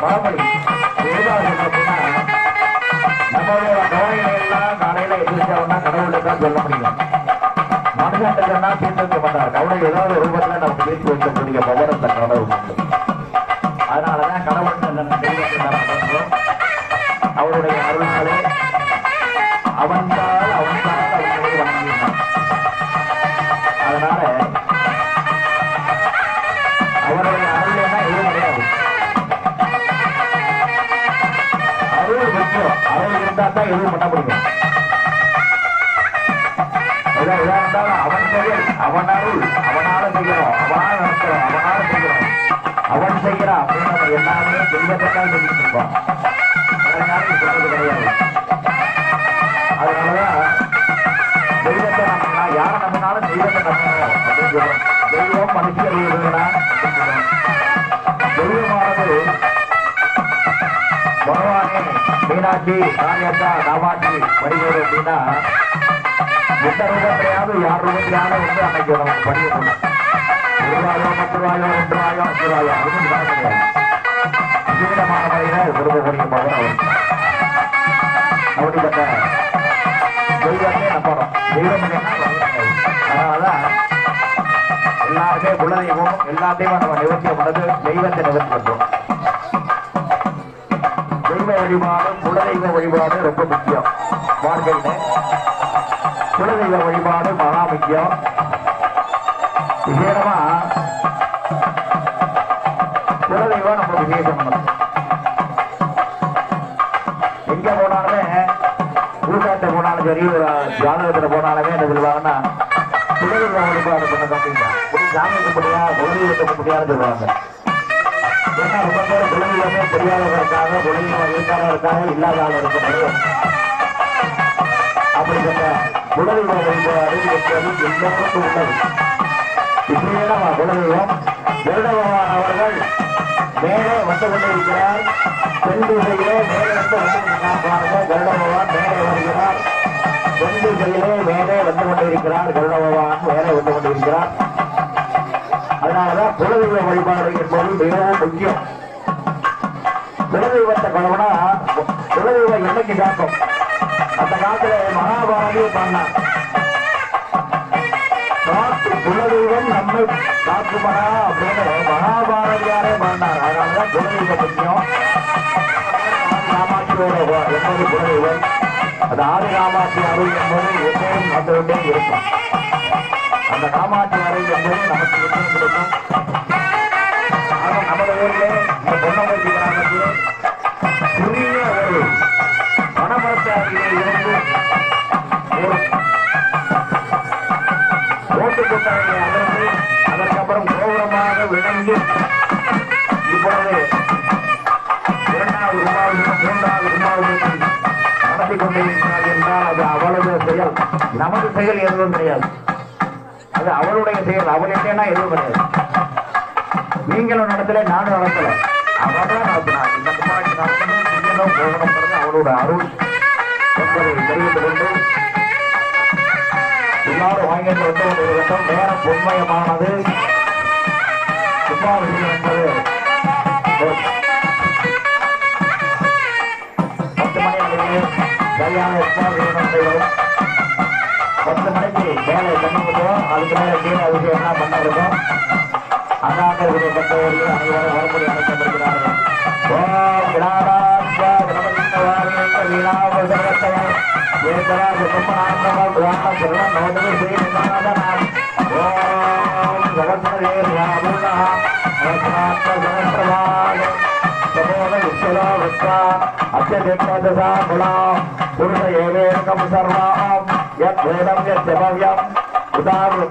பழமொழி எதுக்காக அப்படின்னா நம்மளோட எல்லாம் காலையில தான் சொல்ல முடியும். மனுஷன் சொன்னா தீர்த்து மாட்டார். கவலை ஏதாவது ஒரு நமக்கு தீர்த்து வைக்கக்கூடிய கடவுள் அதனாலதான் கடவுள் அவருடைய அருள்னாலே அவன்தான் அவன்தான் அவனை வணங்கினான் அதனால அருள் இருந்தா தான் எதுவும் பண்ண முடியும் அவன் அவன் அருள் மீனாட்சி காளியத்தா காமாட்சி வடிவேறு அப்படின்னா எந்த ரூபத்திலையாவது யார் ரூபத்திலான வந்து அன்னைக்கு நமக்கு படிக்கணும் ஒரு பத்து ரூபாயோ ரெண்டு ரூபாயோ அஞ்சு ரூபாயோ அதுவும் காண கிடையாது. தீவிரமான முறையில விரும்பக்கூடிய பவர் அவர். அப்படிப்பட்ட தெய்வமே நம்புறோம் தெய்வம் இல்லைன்னா அதனாலதான் எல்லாருமே குலதெய்வம் எல்லாத்தையும் நம்ம நிவர்த்தி பண்ணது தெய்வத்தை நிவர்த்தி பண்றோம். வழிபாடும் வழிபாடு குலதெய்வ வழிபாடு ரொம்ப முக்கியம். வாழ்க்கையில குலதெய்வ வழிபாடு மகா முக்கியம். விசேஷமா குலதெய்வம் நம்ம விசேஷம் எங்க போனாலுமே ஊட்டாட்ட போனாலும் சரி ஒரு ஜாதகத்துல போனாலுமே என்ன சொல்லுவாங்கன்னா குலதெய்வ வழிபாடு பண்ண தம்பிங்க இப்படி சாமி கும்பிடியா குலதெய்வத்தை கும்பிடியான்னு சொல்லுவாங்க. ஏன்னா ரொம்ப பேர் குலதெய்வமே தெரியாதவங்க இருக்காங்க குலதெய்வம் இருக்காத இருக்காங்க இல்லாத ஆள் இருக்க அப்படிப்பட்ட குலதெய்வ வழிபாடு என்பது எல்லோருக்கும் உள்ளது விசேடமா குலதெய்வம் கருட பகவான் அவர்கள் மேலே வந்து கொண்டிருக்கிறார் பெண் திசையிலே மேலே வந்து கொண்டிருக்கிறார் பாருங்க கருட பகவான் மேலே வருகிறார் பெண் திசையிலே மேலே வந்து கொண்டிருக்கிறார் கருட பகவான் மேலே வந்து கொண்டிருக்கிறார் அதனாலதான் குலதெய்வ வழிபாடு என்பது மிகவும் முக்கியம். குலதெய்வத்தை கழுவுனா குலதெய்வம் என்னைக்கு காக்கும் அந்த காலத்துல மகாபாரதியை பண்ணார் காத்து குலதெய்வம் நம்மை காக்குமரா அப்படின்னு மகாபாரதியாரே பண்ணார். அதனாலதான் குலதெய்வ முக்கியம். காமாட்சியோட என்பது குலதெய்வம். அது ஆதி காமாட்சி அருள் என்பது எப்போதும் வந்து கொண்டே இருக்கும் அந்த காமாட்சி அருள் என்பது நமக்கு எப்போதும் கிடைக்கும்? ஆனா நமது ஊரிலே இந்த பொன்னமர்த்தி கிராமத்திலே சிறிய ஒரு பணமரத்து அருகிலே இருந்து ஒரு ஓட்டுக்கொட்டாயை அகர்ந்து அதற்கப்புறம் கோபுரமாக விளங்கி இப்பொழுது இரண்டாவது உமாவிலும் மூன்றாவது உமாவிலும் நடத்தி கொண்டிருக்கிறார் என்றால் அது அவளது செயல். நமது செயல் எதுவும் கிடையாது. அது அவளுடைய செயல் அவள் இல்லைன்னா எதுவும் கிடையாது. நீங்களும் நடத்தல நானும் நடத்தல. அவதான் நடத்தினார். இந்த முன்னாடி நடத்தணும் செய்யணும் அவளோட அருள் என்பதை தெரிவித்துக் கொண்டு எல்லாரும் வாங்கிட்டு வந்து ஒரு வேண்டும் நேரம் பொன்மயமானது. கும்பாபிஷேகம் என்பது பத்து மணி அளவில் பத்து மணிக்கு வேலை தண்ணி ஊற்றுவோம் அதுக்கு மேலே கீழே அபிஷேகம் பண்ண இருக்கும் அண்ணாங்க இவருடைய பக்தவர்கள் அனைவரும் வரக்கூடிய அழைக்கப்படுகிறார்கள் ஓம் விநாதாத்யா வினவலிங்கவாரேங்க வீணாவசரத்தவன் ஏகரா சுகமநாந்தம புராண சரணம் நவதவி ஸ்ரீ நிதானதனாம் ஓம் ஜகத்மதே ராமுணா ரத்னாத்ம ஜனப்பிரபாக சமோத விஸ்வலா வச்சா அத்தியதேகதசா குணா புருஷ ஏவேகம் சர்வாம் யத் வேதம் யத் ஜபவ்யம் ఉదాహరణ